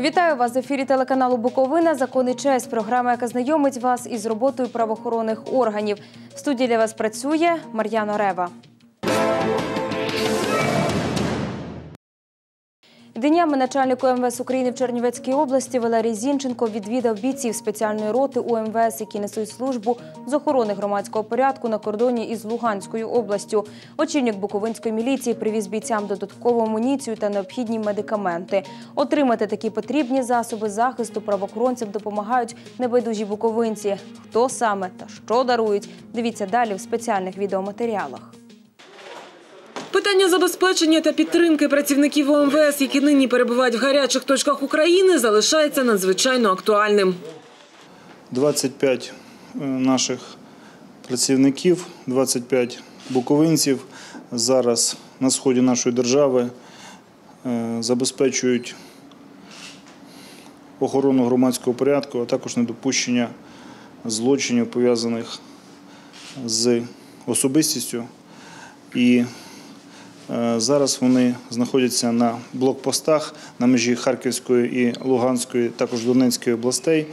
Вітаю вас в ефірі телеканалу Буковина. Закони честь. Програма, яка знайомить вас із роботою правоохоронних органів. В студії для вас працює Мар'яна Рева. Днями начальник УМВС України в Чернівецькій області Валерій Зінченко відвідав бійців спеціальної роти УМВС, які несуть службу з охорони громадського порядку на кордоні із Луганською областю. Очільник Буковинської міліції привіз бійцям додаткову амуніцію та необхідні медикаменти. Отримати такі потрібні засоби захисту правоохоронцям допомагають небайдужі буковинці. Хто саме та що дарують? Дивіться далі в спеціальних відеоматеріалах. Питання забезпечення та підтримки працівників ОМВС, які нині перебувають в гарячих точках України, залишається надзвичайно актуальним. 25 е, наших працівників, 25 буковинців зараз на сході нашої держави е, забезпечують охорону громадського порядку, а також недопущення злочинів, пов'язаних з особистістю. І зараз вони знаходяться на блокпостах на межі Харківської і Луганської, також Донецької областей.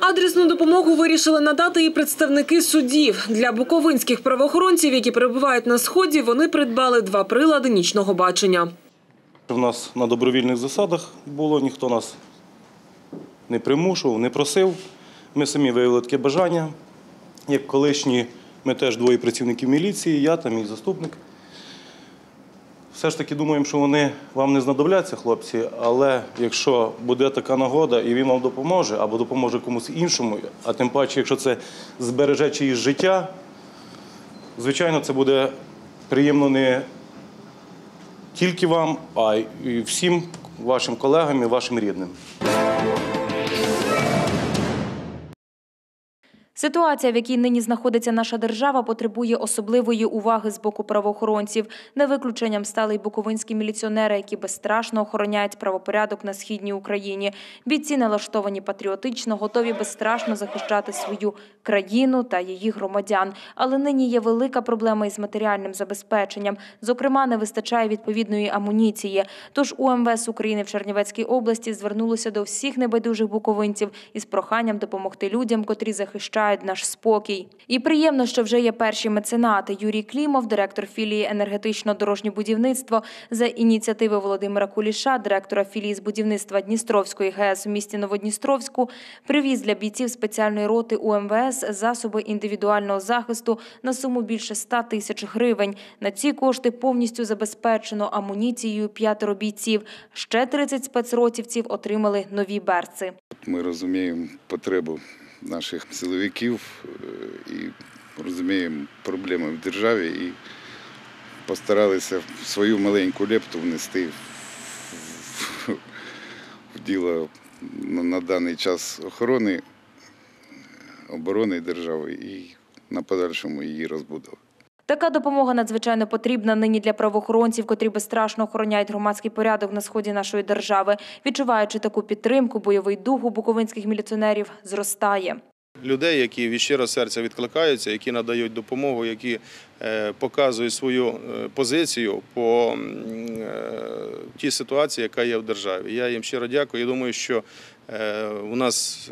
Адресну допомогу вирішили надати і представники судів. Для буковинських правоохоронців, які перебувають на сході, вони придбали два прилади нічного бачення. У нас на добровільних засадах було, ніхто нас не примушував, не просив. Ми самі виявили таке бажання. Як колишні, ми теж двоє працівників міліції, я та мій заступник. Все ж таки думаємо, що вони вам не знадобляться, хлопці, але якщо буде така нагода і він вам допоможе, або допоможе комусь іншому, а тим паче, якщо це збереже чиїсь життя, звичайно, це буде приємно не тільки вам, а й всім вашим колегам і вашим рідним. Ситуація, в якій нині знаходиться наша держава, потребує особливої уваги з боку правоохоронців. Не виключенням стали й буковинські міліціонери, які безстрашно охороняють правопорядок на східній Україні. Бійці налаштовані патріотично, готові безстрашно захищати свою країну та її громадян. Але нині є велика проблема із матеріальним забезпеченням. Зокрема, не вистачає відповідної амуніції. Тож УМВС України в Чернівецькій області звернулося до всіх небайдужих буковинців із проханням допомогти людям, котрі захищають наш спокій. І приємно, що вже є перші меценати. Юрій Клімов, директор філії енергетично-дорожнє будівництво, за ініціативи Володимира Куліша, директора філії з будівництва Дністровської ГЕС у місті Новодністровську, привіз для бійців спеціальної роти УМВС засоби індивідуального захисту на суму більше 100 тисяч гривень. На ці кошти повністю забезпечено амуніцією п'ятеро бійців. Ще 30 спецротівців отримали нові берци. Ми розуміємо потребу наших силовиків е, і розуміємо проблеми в державі і постаралися свою маленьку лепту внести в, діло на, на даний час охорони оборони держави і на подальшому її розбудови. Така допомога надзвичайно потрібна нині для правоохоронців, котрі безстрашно охороняють громадський порядок на сході нашої держави. Відчуваючи таку підтримку, бойовий дух у буковинських міліціонерів зростає. людей, які від щирого серця відкликаються, які надають допомогу, які е, показують свою е, позицію по е, тій ситуації, яка є в державі. Я їм щиро дякую. і думаю, що у нас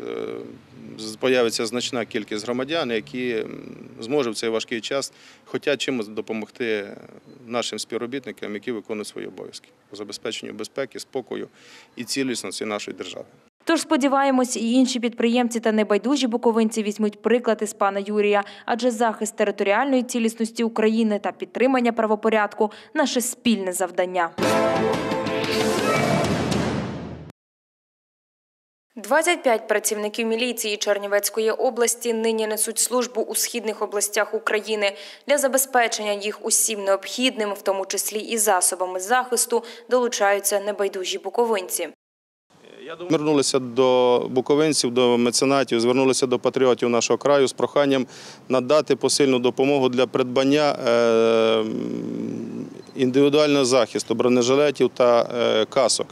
з- появиться значна кількість громадян, які зможуть в цей важкий час хоча чимось допомогти нашим співробітникам, які виконують свої обов'язки по забезпеченню безпеки, спокою і цілісності нашої держави. Тож сподіваємось, і інші підприємці та небайдужі буковинці візьмуть приклад із пана Юрія, адже захист територіальної цілісності України та підтримання правопорядку наше спільне завдання. 25 працівників міліції Чернівецької області нині несуть службу у східних областях України. Для забезпечення їх усім необхідним, в тому числі і засобами захисту, долучаються небайдужі буковинці. Звернулися до буковинців, до меценатів, звернулися до патріотів нашого краю з проханням надати посильну допомогу для придбання е, індивідуального захисту бронежилетів та е, касок.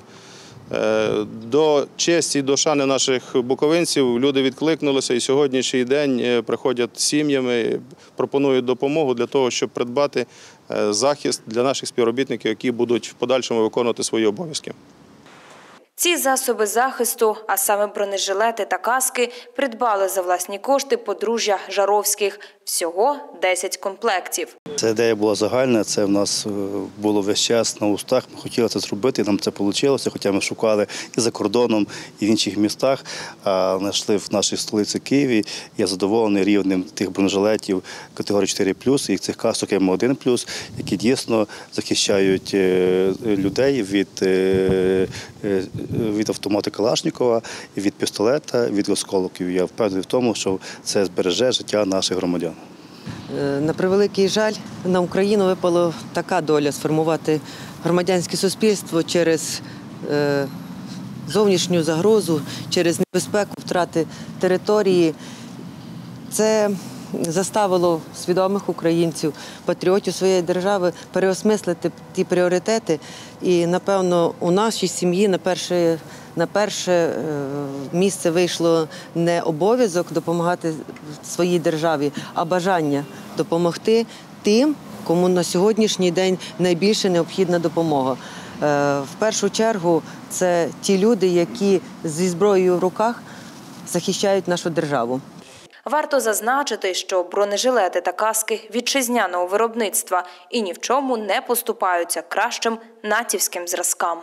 Е, До честі до шани наших буковинців люди відкликнулися і сьогоднішній день е, приходять сім'ями, пропонують допомогу для того, щоб придбати е, захист для наших співробітників, які будуть в подальшому виконувати свої обов'язки. Ці засоби захисту, а саме бронежилети та каски, придбали за власні кошти подружжя Жаровських. Всього 10 комплектів. Ця ідея була загальна, це в нас е, було весь час на устах. Ми хотіли це зробити, нам це вийшло, хоча ми шукали і за кордоном, і в інших містах. А знайшли в нашій столиці Києві. Я задоволений рівнем тих бронежилетів категорії 4 і цих касок М1 які дійсно захищають е, людей від, е, від автомата Калашникова, від пістолета, від осколків. Я впевнений в тому, що це збереже життя наших громадян. Е, На превеликий жаль, на Україну випала така доля сформувати громадянське суспільство через е, зовнішню загрозу, через небезпеку втрати території. Це заставило свідомих українців, патріотів своєї держави переосмислити ті пріоритети. І, напевно, у нашій сім'ї на перше, на перше е, місце вийшло не обов'язок допомагати своїй державі, а бажання допомогти тим, кому на сьогоднішній день найбільше необхідна допомога. Е, В першу чергу це ті люди, які зі зброєю в руках захищають нашу державу. Варто зазначити, що бронежилети та каски вітчизняного виробництва і ні в чому не поступаються кращим натівським зразкам.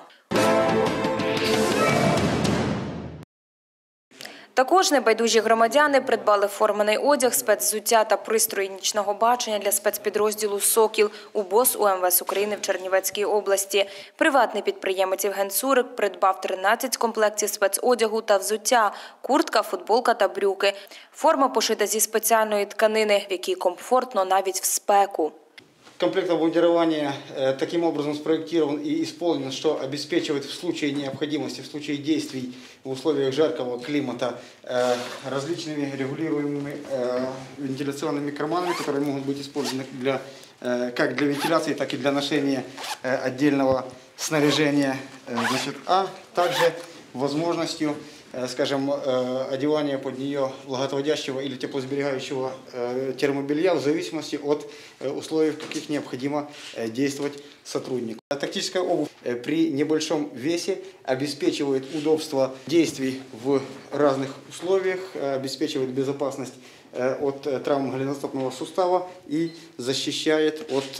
Також небайдужі громадяни придбали формений одяг, спецзуття та пристрої нічного бачення для спецпідрозділу Сокіл УБОС УМВС України в Чернівецькій області. Приватний підприємець Євген Цурик придбав 13 комплектів спецодягу та взуття, куртка, футболка та брюки. Форма пошита зі спеціальної тканини, в якій комфортно навіть в спеку. Комплект обмундирования э, таким образом спроектирован и исполнен, что обеспечивает в случае необходимости, в случае действий в условиях жаркого климата э, различными регулируемыми э, вентиляционными карманами, которые могут быть использованы для, как для вентиляции, так и для ношения отдельного снаряжения. Значит, а также возможностью скажем, одевания под нее влагоотводящего или теплосберегающего термобелья в зависимости от условий, в каких необходимо действовать сотруднику. А Тактическая обувь при небольшом весе обеспечивает удобство действий в разных условиях, обеспечивает безопасность от травм голеностопного сустава и защищает от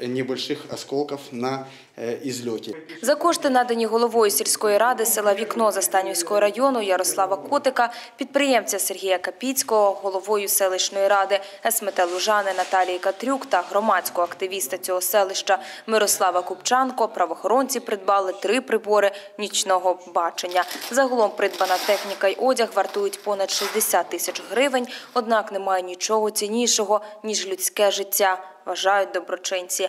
небольших осколков на э, излете. За кошти, надані головою сільської ради села Вікно Застанівського району Ярослава Котика, підприємця Сергія Капіцького, головою селищної ради СМТ Лужани Наталії Катрюк та громадського активіста цього селища Мирослава Купчанко, правоохоронці придбали три прибори нічного бачення. Загалом придбана техніка й одяг вартують понад 60 тисяч гривень, однак немає нічого ціннішого, ніж людське життя, вважають доброчинці.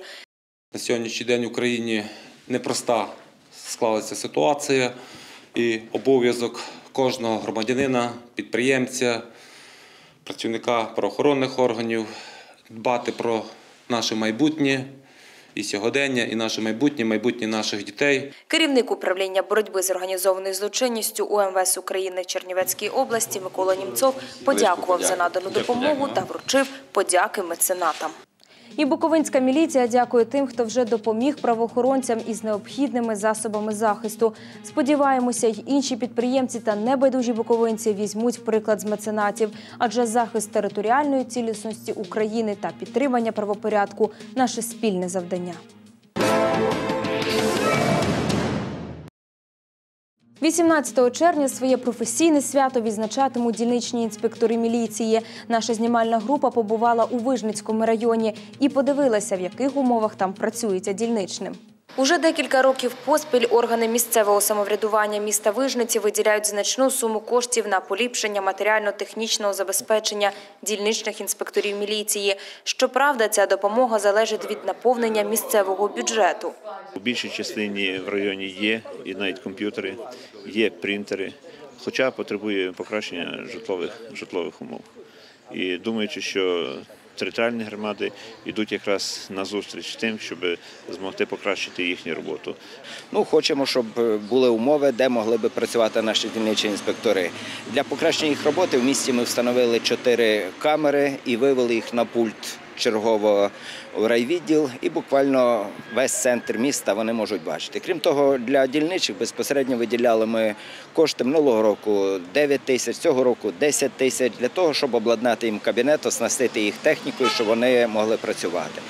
На сьогоднішній день в Україні непроста склалася ситуація, і обов'язок кожного громадянина, підприємця, працівника правоохоронних органів дбати про наше майбутнє і сьогодення, і наше майбутнє, майбутнє наших дітей. Керівник управління боротьби з організованою злочинністю УМВС України в Чернівецькій області Микола Німцов подякував за надану допомогу та вручив подяки меценатам. І Буковинська міліція дякує тим, хто вже допоміг правоохоронцям із необхідними засобами захисту. Сподіваємося, й інші підприємці та небайдужі буковинці візьмуть приклад з меценатів, адже захист територіальної цілісності України та підтримання правопорядку наше спільне завдання. 18 червня своє професійне свято відзначатимуть дільничні інспектори міліції. Наша знімальна група побувала у Вижницькому районі і подивилася, в яких умовах там працюється дільничним. Уже декілька років поспіль органи місцевого самоврядування міста Вижниці виділяють значну суму коштів на поліпшення матеріально-технічного забезпечення дільничних інспекторів міліції. Щоправда, ця допомога залежить від наповнення місцевого бюджету. У більшій частині в районі є і навіть комп'ютери, є принтери, хоча потребує покращення житлових, житлових умов. І думаючи, що територіальні громади йдуть якраз на зустріч тим, щоб змогти покращити їхню роботу. Ну, хочемо, щоб були умови, де могли би працювати наші дільничі інспектори. Для покращення їх роботи в місті ми встановили чотири камери і вивели їх на пульт чергово в райвідділ і буквально весь центр міста вони можуть бачити. Крім того, для дільничих безпосередньо виділяли ми кошти минулого року 9 тисяч, цього року 10 тисяч для того, щоб обладнати їм кабінет, оснастити їх технікою, щоб вони могли працювати.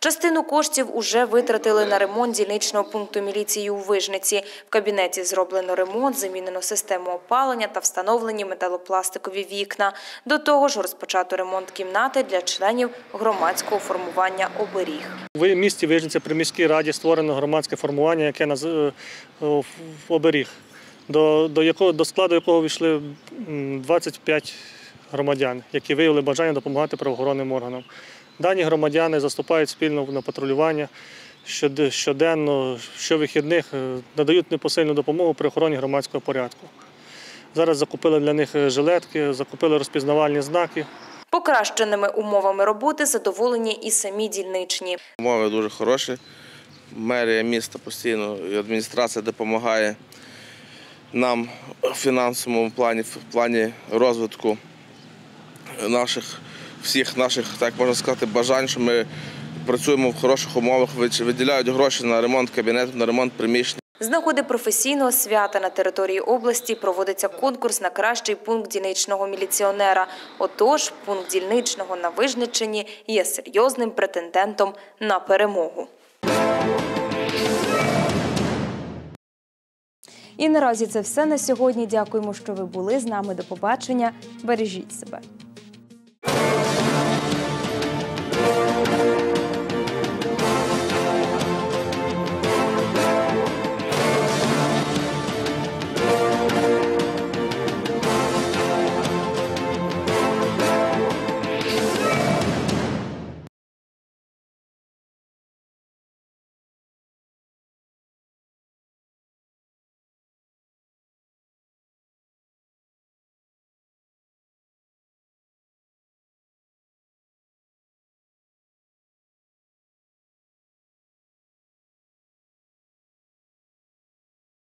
Частину коштів уже витратили на ремонт дільничного пункту міліції у Вижниці. В кабінеті зроблено ремонт, замінено систему опалення та встановлені металопластикові вікна. До того ж, розпочато ремонт кімнати для членів громадського формування «Оберіг». В місті Вижниця при міській раді створено громадське формування, яке наз... е, оберіг, до, до, якого, до складу якого війшли м, 25 громадян, які виявили бажання допомагати правоохоронним органам. Дані громадяни заступають спільно на патрулювання щоденно, щовихідних, е, надають непосильну допомогу при охороні громадського порядку. Зараз закупили для них е, жилетки, закупили розпізнавальні знаки. Покращеними умовами роботи задоволені і самі дільничні. Умови дуже хороші. Мерія міста постійно і адміністрація допомагає нам в фінансовому плані, в плані розвитку наших всіх наших, так можна сказати, бажань, що ми працюємо в хороших умовах, виді- виділяють гроші на ремонт кабінету, на ремонт приміщень. З нагоди професійного свята на території області проводиться конкурс на кращий пункт дільничного міліціонера. Отож, пункт дільничного на Вижниччині є серйозним претендентом на перемогу. І наразі це все на сьогодні. Дякуємо, що ви були з нами. До побачення. Бережіть себе.